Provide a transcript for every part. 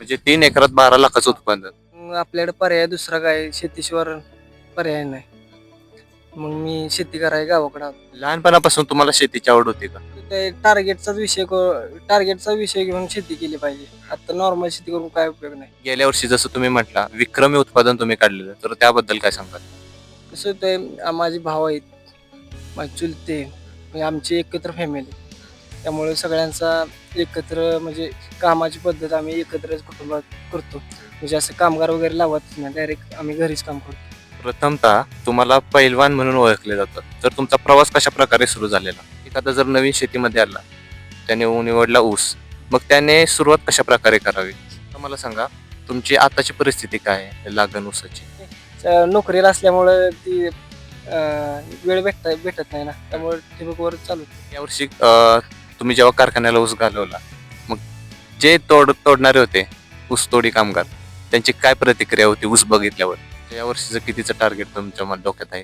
म्हणजे तीन एकरात बारा लाखाचं उत्पादन. मग आपल्याकडे पर्याय दुसरा काय? शेतीशिवाय पर्याय नाही. मग मी शेती कराय गावाकडे आलो. लहानपणापासून तुम्हाला शेतीची आवड होती का? ते टार्गेटचाच विषय टार्गेटचा विषय घेऊन शेती केली पाहिजे. आता नॉर्मल शेती करून काय उपयोग नाही. गेल्या वर्षी जसं तुम्ही म्हटला विक्रमी उत्पादन तुम्ही काढलेलं. तर त्याबद्दल काय सांगाल? कसं ते माझे भाव आहेत. माझे चुलते. म्हणजे आमची एकत्र फॅमिली त्यामुळे सगळ्यांचा एकत्र म्हणजे कामाची पद्धत आम्ही एकत्रच कुटुंबात करतो. म्हणजे असं कामगार वगैरे लावत नाही डायरेक्ट आम्ही घरीच काम करतो. प्रथमतः तुम्हाला पैलवान म्हणून ओळखले जातं तर तुमचा प्रवास कशा प्रकारे सुरू झालेला? एखादा जर नवीन शेतीमध्ये आला त्याने निवडला ऊस मग त्याने सुरुवात कशा प्रकारे करावी? तर मला सांगा तुमची आताची परिस्थिती काय आहे लागण ऊसाची? नोकरीला असल्यामुळं ती अं, वेळ भेटता भेटत नाही ना. त्यामुळे ठिबकवर चालू. यावर्षी अं, तुम्ही जेव्हा कारखान्याला ऊस घालवला मग जे तोड तोडणारे होते ऊसतोडी कामगार त्यांची काय प्रतिक्रिया होती ऊस बघितल्यावर? या वर्षीचं कितीचं टार्गेट तुमच्या मनात डोक्यात आहे?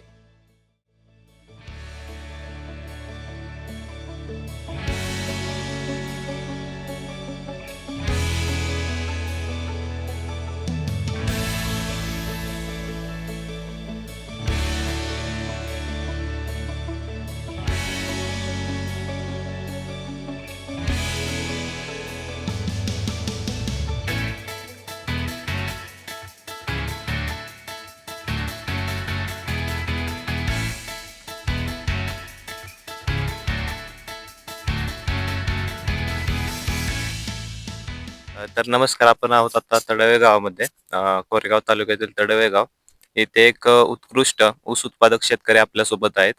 तर नमस्कार आपण आहोत आता तडवे गावामध्ये. कोरेगाव तालुक्यातील तडवे गाव. येथे एक उत्कृष्ट ऊस उत्पादक शेतकरी आपल्यासोबत आहेत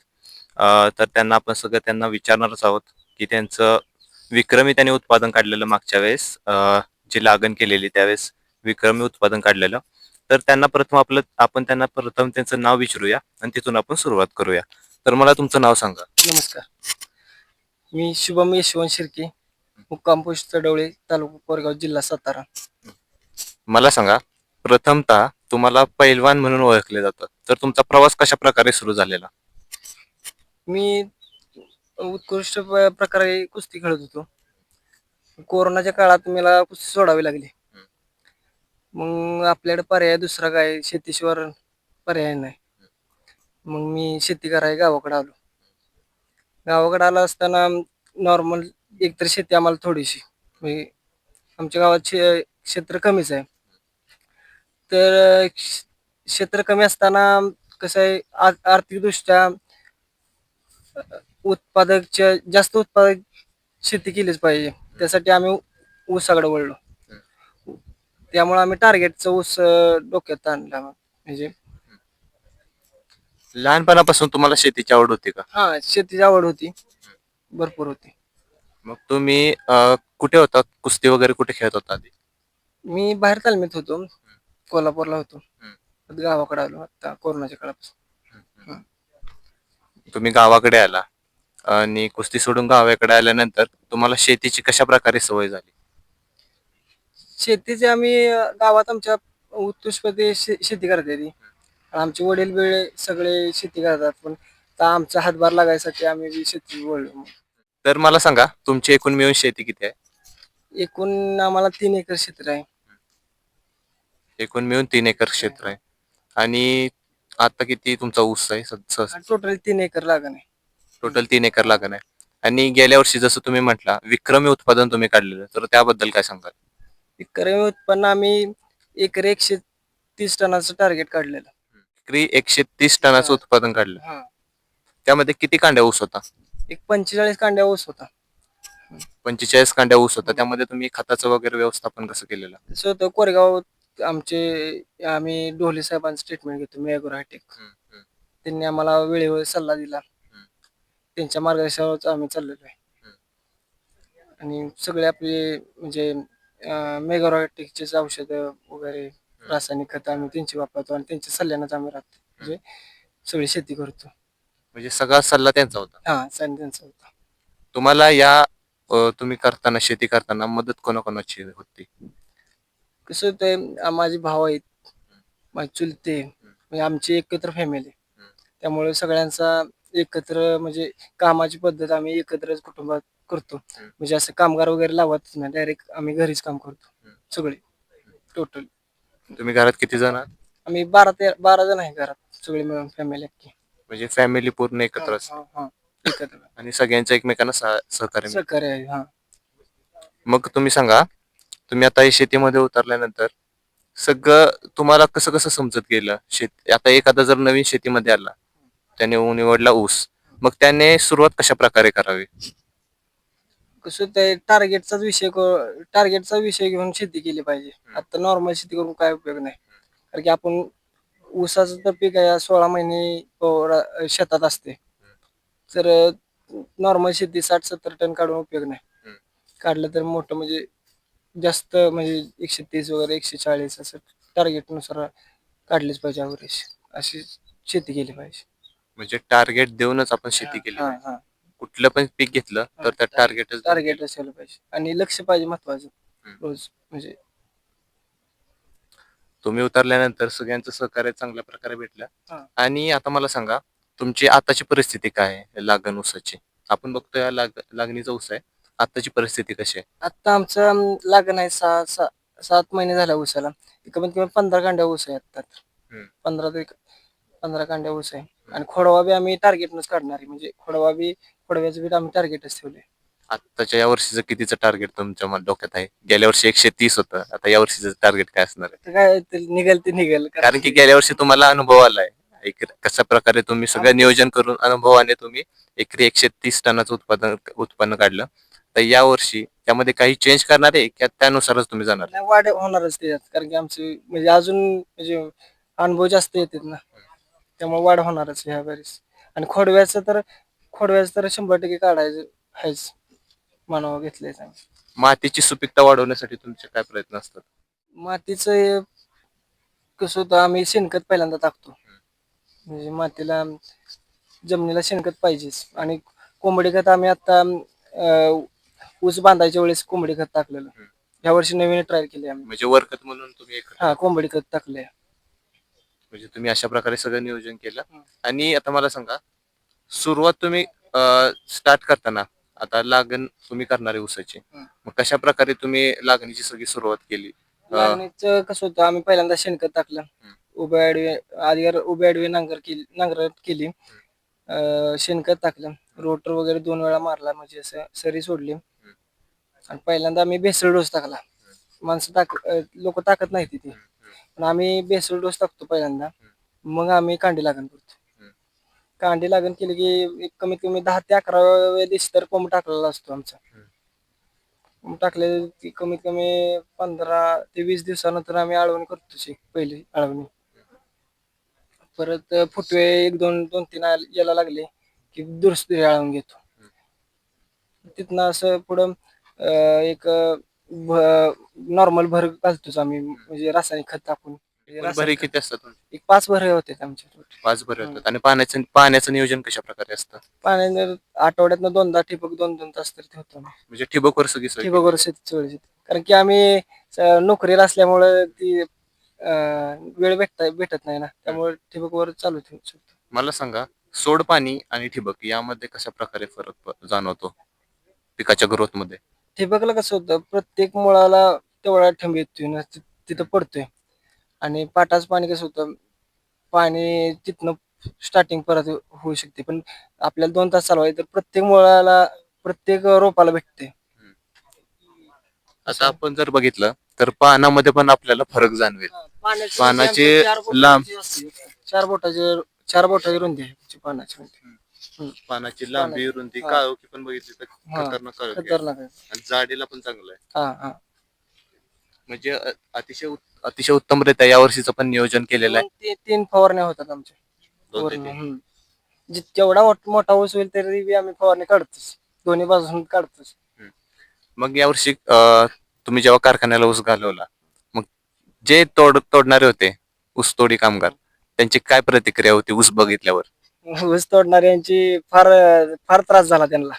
तर त्यांना आपण सगळं त्यांना विचारणारच आहोत की त्यांचं विक्रमी त्यांनी उत्पादन काढलेलं मागच्या वेळेस जी लागण केलेली त्यावेळेस विक्रमी उत्पादन काढलेलं. तर त्यांना प्रथम आपलं आपण त्यांना प्रथम त्यांचं नाव विचारूया आणि तिथून आपण सुरुवात करूया. तर मला तुमचं नाव सांगा. नमस्कार. मी शुभम यशवंत शिर्के मुक्काम पोस्ट चढवळे तालुका कोरगाव जिल्हा सातारा. मला सांगा प्रथमतः तुम्हाला पैलवान म्हणून ओळखले जातं तर तुमचा प्रवास कशा प्रकारे सुरू झालेला? मी उत्कृष्ट प- प्रकारे कुस्ती खेळत होतो. कोरोनाच्या काळात मला कुस्ती सोडावी लागली. मग आपल्याकडे पर्याय दुसरा काय? शेतीशिवाय पर्याय नाही. मग मी शेती कराय गावाकडे आलो. गावाकडे आलो असताना नॉर्मल एकतर शेती आम्हाला थोडीशी. म्हणजे आमच्या गावात शे- क्षेत्र कमीच आहे. तर क्ष- क्षेत्र कमी असताना कसं आहे आ- आर्थिकदृष्ट्या उत्पादकच्या जास्त उत्पादक शेती केलीच पाहिजे. त्यासाठी आम्ही ऊ- ऊसाकडे वळलो. त्यामुळे आम्ही टार्गेटचा ऊस अं, डोक्यात आणला म्हणजे लहानपणापासून तुम्हाला शेतीची आवड होती का? हा शेतीची आवड होती. भरपूर होती. मग तुम्ही अं, कुठे होता? कुस्ती वगैरे कुठे खेळत होता आधी? मी बाहेर तालमीत होतो. कोल्हापूरला होतो. गावाकडे आलो आता कोरोनाच्या काळापासून. तुम्ही गावाकडे आला आणि कुस्ती सोडून गावाकडे आल्यानंतर तुम्हाला शेतीची कशा प्रकारे सवय झाली? शेतीचे आम्ही अं, गावात आमच्या उत्कृष्टपणे शे- शेती करते ती आमचे वडील वेळे सगळे शेती करतात. पण आता आमचा हातभार लागायसाठी आम्ही बी शेती वळलो. तर मला सांगा तुमची एकूण मिळून शेती किती आहे? एकूण आम्हाला तीन एकर क्षेत्र आहे. एकूण मिळून तीन एकर क्षेत्र आहे. आणि आता किती तुमचा ऊस आहे? टोटल तीन एकर लागण आहे. टोटल तीन एकर लागण आहे. आणि गेल्या वर्षी जसं तुम्ही म्हटला विक्रमी उत्पादन तुम्ही काढलेलं तर त्याबद्दल काय सांगाल? कमी उत्पन्न आम्ही एकर एकशे तीस टनाचं टार्गेट काढलेलं. एकरी एकशे तीस टनाचं. उत्पादन काढलं. त्यामध्ये किती कांड्या ऊस होता? एक पंचेचाळीस कांड्या ऊस होता. पंचेचाळीस कांड्या ऊस होता. त्यामध्ये तुम्ही खताचं वगैरे व्यवस्थापन कसं केलेलं? तसं होतं कोरेगाव आमचे आम्ही ढोले साहेबांचं ट्रीटमेंट घेतो मेगोर हायटेक त्यांनी आम्हाला वेळेवर सल्ला दिला. त्यांच्या मार्गदर्शनावरच आम्ही चाललेलो आहे. आणि सगळे आपले म्हणजे मेगारोटेकचेच औषधं वगैरे रासायनिक खतं आम्ही त्यांची वापरतो आणि त्यांच्या सल्ल्यानंच आम्ही राहतो. म्हणजे सगळी शेती करतो. म्हणजे सगळा सल्ला त्यांचा होता. हा त्यांचा होता. तुम्हाला या अ, तुम्ही करताना शेती करताना मदत कोणाकोणाची होती? कसं आ- माझे भाव आहेत माझे चुलते म्हणजे आमची एकत्र फॅमिली त्यामुळे सगळ्यांचा एकत्र म्हणजे कामाची पद्धत आम्ही एकत्रच कुटुंबात करतो. म्हणजे असं कामगार वगैरे लावत नाही डायरेक्ट आम्ही घरीच काम करतो सगळे टोटल तुम्ही घरात किती जण आहात? आम्ही बारा ते बारा जण आहे घरात सगळे मिळून फॅमिली अख्खी. म्हणजे फॅमिली पूर्ण एकत्र असते. हा, हा. एकत्र. आणि सगळ्यांचं एकमेकांना सह- सहकार्य मिळतं. सहकार्य आहे हा. मग तुम्ही सांगा तुम्ही आता हे शेतीमध्ये उतरल्यानंतर सगळं तुम्हाला कसं कसं समजत गेलं? शेत आता एखादा जर नवीन शेतीमध्ये आला त्याने ऊ- निवडला ऊस मग त्याने सुरुवात कशा प्रकारे करावी? कसं ते टार्गेटचाच विषय टार्गेटचा विषय घेऊन शेती केली पाहिजे. आता नॉर्मल शेती करून काय उपयोग नाही. कारण की आपण ऊसाचं तर पीक आहे सोळा महिने रा- शेतात असते तर नॉर्मल शेती साठ सत्तर टन काढून उपयोग नाही हम्म. काढलं तर मोठं म्हणजे जास्त म्हणजे एकशे तीस वगैरे एकशे चाळीस असं टार्गेटनुसार काढलीच पाहिजे अवरेज अशी शेती केली पाहिजे म्हणजे टार्गेट देऊनच आपण शेती केली हा पाहिजे. हा कुठलं पण पीक घेतलं तर त्या टार्गेटच टार्गेट असायला पाहिजे आणि लक्ष पाहिजे महत्वाचं हम्म. रोज म्हणजे तुम्ही उतरल्यानंतर सगळ्यांचं सहकार्य चांगल्या प्रकारे भेटलं. आणि आता मला सांगा तुमची आताची परिस्थिती काय आहे? लागण ऊसाची. आपण बघतोय हा लाग लागणीचा ऊस आहे. आताची परिस्थिती कशी आहे? आता आमचं लागण आहे सहा सहा सात महिने झाल्या ऊसाला. कमीत कमी पंधरा कांड्या ऊस आहे आता तर. हम्म. पंधरा ते पंधरा कांड्या ऊस आहे. आणि खोडवा बी आम्ही टार्गेटनच काढणार आहे. म्हणजे खोडवा बी खोडव्याचं बी आम्ही टार्गेटच ठेवले आताच्या या वर्षीचं कितीचं टार्गेट तुमच्या मनात डोक्यात आहे? गेल्या वर्षी एकशे तीस होतं. आता या वर्षीचं टार्गेट काय असणार आहे? तर काय ते निघेल ते निघेल. कारण की गेल्या वर्षी तुम्हाला अनुभव आलाय. एक कशा प्रकारे तुम्ही सगळं नियोजन करून अनुभवाने तुम्ही एकरी एकशे तीस टनाचं उत्पादन उत्पन्न काढलं. तर या वर्षी त्यामध्ये काही चेंज करणार आहे? की त्यानुसारच तुम्ही जाणार? नाही, वाढ होणारच त्याच्यात. कारण की आमचे म्हणजे अजून म्हणजे अनुभव जास्त येतात ना. त्यामुळे वाढ होणारच ह्या वेळेस. आणि खोडव्याचं तर खोडव्याचं तर शंभर टक्के काढायचं आहेच मानव घेतलंय मातीची सुपीकता वाढवण्यासाठी तुमचे काय प्रयत्न असतात? मातीचं हे कसं होतं आम्ही शेणखत पहिल्यांदा टाकतो. म्हणजे मातीला जमिनीला शेणखत पाहिजेच. आणि कोंबडी खत आम्ही आता अं, ऊस बांधायच्या वेळेस कोंबडी खत टाकलेलं. हम्म. या वर्षी नवीन ट्राय केली आम्ही. म्हणजे वर्कत म्हणून तुम्ही एक हा कोंबडी खत टाकले म्हणजे तुम्ही अशा प्रकारे सगळं नियोजन केलं. आणि आता मला सांगा सुरुवात तुम्ही स्टार्ट करताना आता लागण तुम्ही करणार आहे ऊसाची. मग कशा प्रकारे तुम्ही लागणीची सगळी सुरुवात केली? अं, लागणीचं कसं होतं आम्ही पहिल्यांदा शेणखत टाकलं. उभ्या आडवे आधी उभ्या आडवी नांगर केली नांगरट केली. अं, शेणखत टाकलं. रोटर वगैरे दोन वेळा मारला म्हणजे असं सरी सोडली. आणि पहिल्यांदा आम्ही बेसळ डोस टाकला. माणसं टाक लोक टाकत नाही तिथे. पण आम्ही बेसळ डोस टाकतो पहिल्यांदा. मग आम्ही कांडी लागण करतो. कांडी लागण केली की एक कमीत कमी दहा ते अकराव्या दिवशी तर कोंब टाकलेला असतो आमचा. कोंब टाकले की कमीत कमी पंधरा ते वीस दिवसानंतर आम्ही आळवणी करतो पहिली आळवणी. परत फुटवे एक दोन दोन तीन आल- यायला लागले की दुरुस्ती आळवून घेतो. तिथनं असं पुढं अं, एक नॉर्मल भर घालतोच आम्ही म्हणजे रासायनिक खत टाकून. भरी रासायनिक किती असतात तुमची? एक पाच भरे होते आमच्या. पाच भरी होतात. आणि पाण्याचं पाण्याचं नियोजन कशा प्रकारे असतं? पाण्याने आठवड्यातनं दोनदा ठिबक दोन दोन तास तर आम्ही म्हणजे ठिबकवर सगळी सोय ठिबकवर शेती चोळी शेती कारण की आम्ही स- नोकरीला असल्यामुळे ती अं, वेळ भेटता भेटत नाही ना. त्यामुळे ठिबकवर चालू ठेवू शकतो. मला सांगा सोड पाणी आणि ठिबक यामध्ये कशा प्रकारे फरक प- जाणवतो? पिकाच्या ग्रोथमध्ये. ठिबकला कसं होतं प्रत्येक मुळाला तेवढा ठेंब येतोय ना ति- तिथं पडतोय. आणि पाटाचं पाणी कसं होतं पाणी तिथनं स्टार्टिंग परत होऊ शकते. पण आपल्याला दोन तास चालवायचं तर प्रत्येक मुळाला प्रत्येक रोपाला भेटते. आता आपण जर बघितलं तर पानामध्ये पण आपल्याला फरक जाणवेल. पाण्याची पानाचे चार बोटाची लांब- असते. चार बोटाची चार बोटाची रुंदी आहे पानाची रुंदी. पानाची लांबी रुंदी. काळोखी पण बघितली तर हा. खतरनाक काळोखी आहे. खतरनाक आहे. आणि जाडीला पण चांगलं आहे. हा हा. म्हणजे अ- अतिशय उत- अतिशय उत्तमरित्या या वर्षीचं पण नियोजन केलेलं आहे ते तीन फवारण्या होतात आमच्या दोन ते वरनं, तीन. हम्म. जे- जेवढा मोठ- मोठा ऊस होईल तरी बी आम्ही फवारणी काढतोच दोन्ही बाजून काढतोच मग यावर्षी अ, तुम्ही जेव्हा कारखान्याला ऊस घालवला मग जे तोड तोडणारे होते ऊस तोडी कामगार त्यांची काय प्रतिक्रिया होती ऊस बघितल्यावर ऊस तोडणाऱ्यांची फार फार त्रास झाला त्यांना.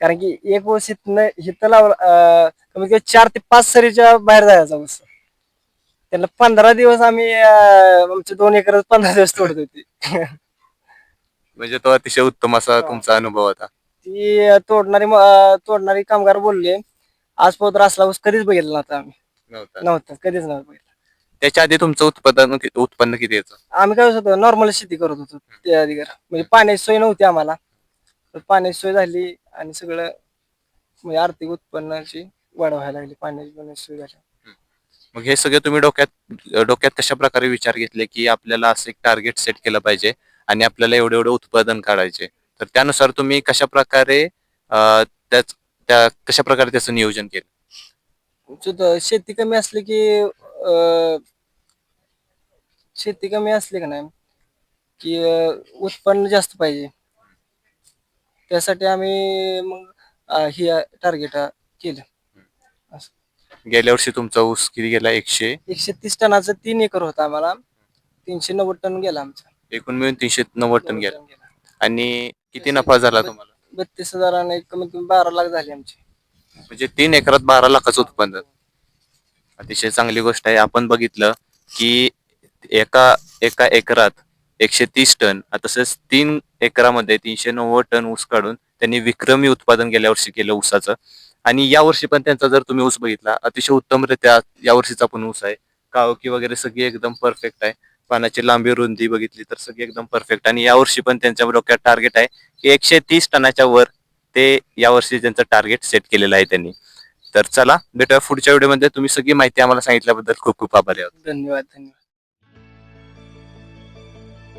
कारण की एक ऊस इथनं इथं लावला कमीत कमी चार ते पाच सरीच्या बाहेर जायचा ऊस त्यांना पंधरा दिवस आम्ही अं, आमचे दोन एकर पंधरा दिवस तोडत होती. म्हणजे तो अतिशय उत्तम असा. तुमचा अनुभव होता. ती तोडणारी तोडणारी कामगार बोलले आज पोत्र असला ऊस कधीच बघितला नव्हता आम्ही. नव्हता. कधीच नव्हतं पहिलं. त्याच्या आधी तुमचं उत्पादन उत्पन्न किती यायचं आम्ही काय होतो नॉर्मल शेती करत होतो त्या आधी म्हणजे पाण्याची सोय नव्हती आम्हाला. तर पाण्याची सोय झाली आणि सगळं म्हणजे आर्थिक उत्पन्नाची वाढ व्हायला लागली पाण्याची सोय झाली. मग हे सगळे तुम्ही डोक्यात डोक्यात कशा प्रकारे विचार घेतले की आपल्याला असं एक टार्गेट सेट केलं पाहिजे आणि आपल्याला एवढं एवढं उत्पादन काढायचे? तर त्यानुसार तुम्ही कशा प्रकारे अं, त्याच त्या कशा प्रकारे त्याचं नियोजन केलं? सुद्धा शेती कमी असली की अं, शेती कमी असली का नाही की अं, उत्पन्न जास्त पाहिजे. त्यासाठी आम्ही मग अं, ही टार्गेट केलं. गेल्या वर्षी तुमचा ऊस किती गेला? एकशे? एकशे तीस टनाचं तीन एकर होता आम्हाला. तीनशे नव्वद टन गेला आमचा. एकूण मिळून तीनशे नव्वद टन गेला. टन गेला. आणि किती नफा झाला तुम्हाला? बत्तीस हजाराने कमीत कमी बारा लाख झाले आमचे. म्हणजे तीन एकरात बारा लाखाचं उत्पन्न. अतिशय चांगली गोष्ट आहे. आपण बघितलं की एका एका एकरात एकशे तीस टन. तसंच तीन एकरामध्ये तीनशे नव्वद टन ऊस काढून त्यांनी विक्रमी उत्पादन गेल्या वर्षी केलं ऊसाचं. आणि यावर्षी पण त्यांचा जर तुम्ही ऊस बघितला अतिशय उत्तमरित्या यावर्षीचा पण ऊस आहे. कावकी वगैरे सगळी एकदम परफेक्ट आहे. पानाची लांबी रुंदी बघितली तर सगळी एकदम परफेक्ट आणि यावर्षी पण त्यांच्या डोक्यात टार्गेट आहे की एकशे तीस टनाच्या वर ते या वर्षी त्यांचं टार्गेट सेट केलेलं आहे त्यांनी. तर चला भेटूया पुढच्या व्हिडिओमध्ये तुम्ही सगळी माहिती आम्हाला सांगितल्याबद्दल खूप खूप आभारी आहोत. धन्यवाद धन्यवाद.